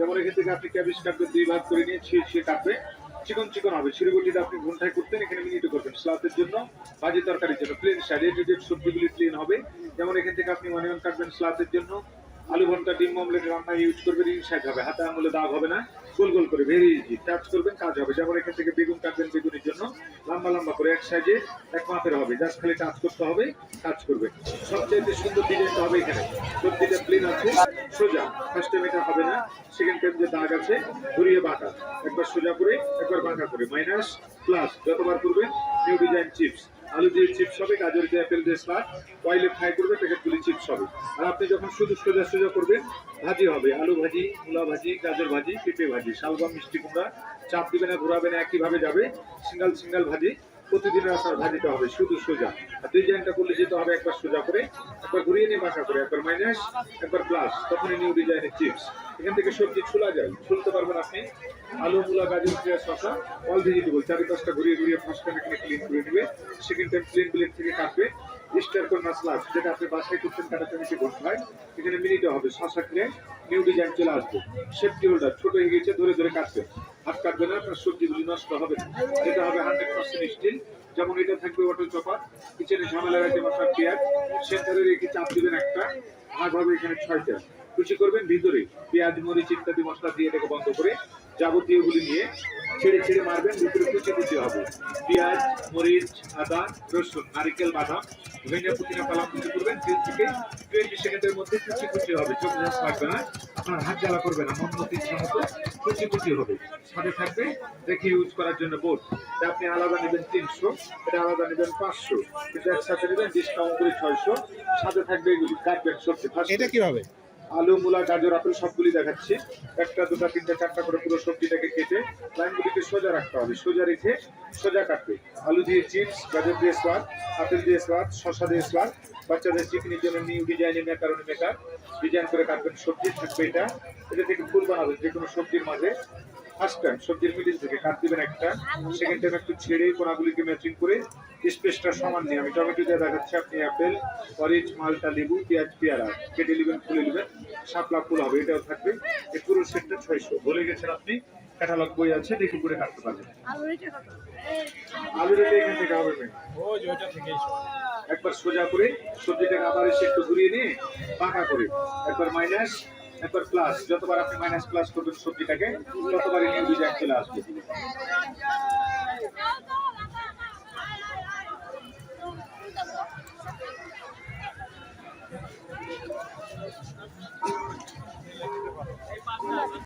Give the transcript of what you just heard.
যেমন এখান থেকে আপনি ক্যাবেজ কাটবেন দুই ভাগ করে নিয়ে ছুঁয়ে কাটবে। চিকন চিকন হবে। শিরগুটিটা আপনি ঘন্টায় করতেন, এখানে মিনিটে করবেন। স্লাতের জন্য ভাজি তরকারির জন্য। প্লেন সাইড এডিটেড সবজিগুলি প্লেন হবে। যেমন এখান থেকে আপনি অনিয়ন কাটবেন স্লাতের জন্য। আলু ভর্তা, ডিম, অমলেট রান্না ইউজ করবেন ইনসাইড হবে। হাতে আঙুলে দাগ হবে না। গোল গোল করে ভেরি ইজি টাচ করবেন, কাজ হবে। যেমন এখান থেকে বেগুন কাটবেন বেগুনের জন্য। লম্বা লম্বা করে এক সাইজে এক মাপের হবে। জাস্ট খালি টাচ করতে হবে কাজ করবে সবচেয়ে সুন্দর ডিজাইনটা হবে এখানে। সবজিটা প্লেন আছে। সোজা, ফার্স্ট এটা হবে না সেকেন্ড টাইম যে দাগ আছে, ঘুরিয়ে বাঁকা। একবার সোজা করে, একবার বাঁকা করে। মাইনাস প্লাস যতবার করবেন নিউ ডিজাইন চিপস আলু দিয়ে চিপস হবে, গাজর দিয়ে অ্যাপেল দিয়ে স্লাট অয়েলে ফ্রাই করবে প্যাকেট প্যাকেটগুলি চিপস হবে। আর আপনি যখন শুধু সোজা সোজা করবেন, ভাজি হবে। আলু ভাজি, মূলা ভাজি, গাজর ভাজি, পেঁপে ভাজি, শালগম, মিষ্টি কুমড়া, চাপ দিবে না, ঘোরাবে না, একইভাবে যাবে। সিঙ্গেল সিঙ্গেল ভাজি। প্রতিদিনের আসার ভাজিটা হবে শুধু সোজা। আর ডিজাইনটা করলে যেতে হবে, একবার সোজা করে, একবার ঘুরিয়ে নিয়ে বাসা করে, একবার মাইনাস একবার প্লাস তখনই নিউ ডিজাইনের চিপস এখান থেকে সবজি ছোলা যায়, ছুলতে পারবেন আপনি আলু, মূলা, গাজর, পেঁয়াজ শশা অল ভেজিটেবল চারি পাঁচটা ঘুরিয়ে ঘুরিয়ে টাইম এখানে ক্লিন করে নেবে। সেকেন্ড টাইম প্লেন প্লেট থেকে কাটবে। মাসলাস যেটা আপনি বাসায় করতেন কাটাতে বসতে হয়। এখানে মিনিটে হবে নিউ ডিজাইন চলে আসবে। সেফটি হোল্ডার ছোট হয়ে গেছে ধরে ধরে কাটবে। হাত কাটবে না আপনার সবজিগুলি নষ্ট হবে এটা হবে হান্ড্রেড পার্সেন্ট স্টিল যেমন এটা থাকবে ওয়াটার চপার কিচেনে ঝামেলা পেঁয়াজ সেন্টারে রেখে চাপ দিবেন একটা। ভাগ হবে এখানে ছয়টা। কুচি করবেন, ভিতরে পেঁয়াজ, মরিচ ইত্যাদি মশলা দিয়ে এটাকে বন্ধ করে যাবতীয় গুলি নিয়ে ছেড়ে ছেড়ে মারবেন। ভিতরে কুচি কুচি হবে। পেঁয়াজ, মরিচ, আদা, রসুন, নারিকেল, বাদাম। ভেঙে প্রতিটা পালা কুচি করবেন, তিন থেকে টোয়েন্টি সেকেন্ডের মধ্যে কুচি কুচি হবে, চোখ জাস লাগবে না, আপনার হাত জ্বালা করবে না, মন মতো ইচ্ছা মতো কুচি কুচি হবে। সাথে থাকবে দেখে ইউজ করার জন্য বোর্ড এটা আপনি আলাদা নেবেন তিনশো, এটা আলাদা নেবেন পাঁচশো, কিন্তু একসাথে নেবেন ডিসকাউন্ট করে ছয়শো। সাথে থাকবে এগুলি কাটবেন সবজি। এটা কীভাবে? আলু, মূলা, গাজর, আপেল সবগুলি দেখাচ্ছি। একটা, দুটা, তিনটা, চারটা করে পুরো সবজিটাকে কেটে লাইনগুলিকে সোজা রাখতে হবে। সোজা রেখে সোজা কাটবে আলু দিয়ে চিপস, গাজর দিয়ে স্বাদ আপেল দিয়ে স্বাদ শসা দিয়ে স্বাদ বাচ্চাদের চিকনির জন্য নিউ ডিজাইনের মেকারনি মেকার ডিজাইন করে কাটবেন সবজি, থাকবে এটা। এটা থেকে ফুল বানাবেন যে কোনো সবজির মাঝে। ফার্স্ট টাইম সবজির মিডিল থেকে কাট দিবেন একটা সেকেন্ড টাইম একটু ছেড়ে কোনাগুলিকে ম্যাচিং করে স্পেসটা সমান নিয়ে আমি টমেটো দিয়ে দেখাচ্ছি আপনি অ্যাপেল অরেঞ্জ মালটা লেবু পেঁয়াজ পেয়ারা কেটে নেবেন খুলে নেবেন শাপলা ফুল হবে এটাও থাকবে। এই পুরো সেটটা ছয়শো। বলে গেছেন আপনি ক্যাটালগ বই আছে দেখে করে কাটতে পারবেন। আলু রেটে এখান থেকে হবে। একবার সোজা করে সবজিটাকে আবার এসে একটু ঘুরিয়ে নিয়ে বাঁকা করে। একবার মাইনাস এরপর প্লাস যতবার আপনি মাইনাস প্লাস করবেন সবজিটাকে ততবারই নিউ ডিজাইন চলে আসবে।